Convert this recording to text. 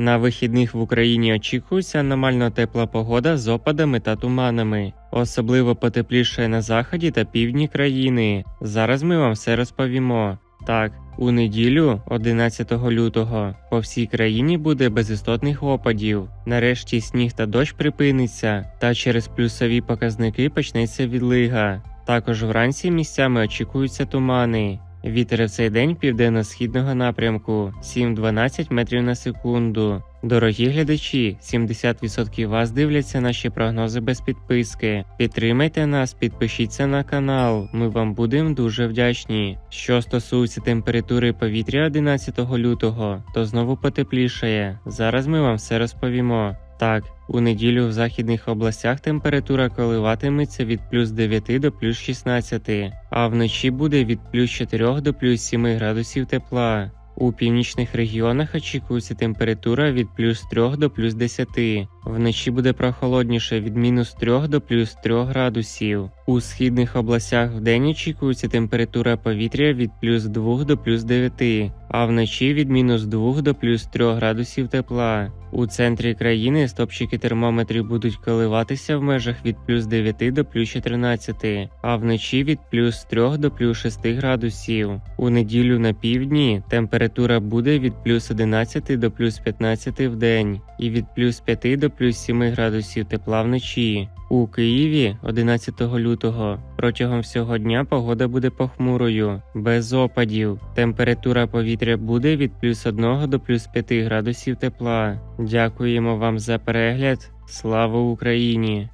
На вихідних в Україні очікується аномально тепла погода з опадами та туманами. Особливо потепліше на заході та півдні країни. Зараз ми вам все розповімо. Так, у неділю, 11 лютого, по всій країні буде без істотних опадів. Нарешті сніг та дощ припиниться, та через плюсові показники почнеться відлига. Також вранці місцями очікуються тумани. Вітер в цей день південно-східного напрямку 7-12 метрів на секунду. Дорогі глядачі, 70% вас дивляться наші прогнози без підписки. Підтримайте нас, підпишіться на канал. Ми вам будемо дуже вдячні. Що стосується температури повітря 11 лютого, то знову потеплішає. Зараз ми вам все розповімо. Так, у неділю в західних областях температура коливатиметься від плюс 9 до плюс 16, а вночі буде від плюс 4 до плюс 7 градусів тепла. У північних регіонах очікується температура від плюс 3 до плюс 10. Вночі буде прохолодніше від мінус 3 до плюс 3 градусів. У східних областях вдень очікується температура повітря від плюс 2 до плюс 9, а вночі від мінус 2 до плюс 3 градусів тепла. У центрі країни стопчики термометрів будуть коливатися в межах від плюс 9 до плюс 14, а вночі від плюс 3 до плюс 6 градусів. У неділю на півдні температура буде від плюс 11 до плюс 15 в день і від плюс 5 до плюс 7 градусів тепла вночі. У Києві 11 лютого протягом всього дня погода буде похмурою, без опадів. Температура повітря буде від плюс 1 до плюс 5 градусів тепла. Дякуємо вам за перегляд. Слава Україні!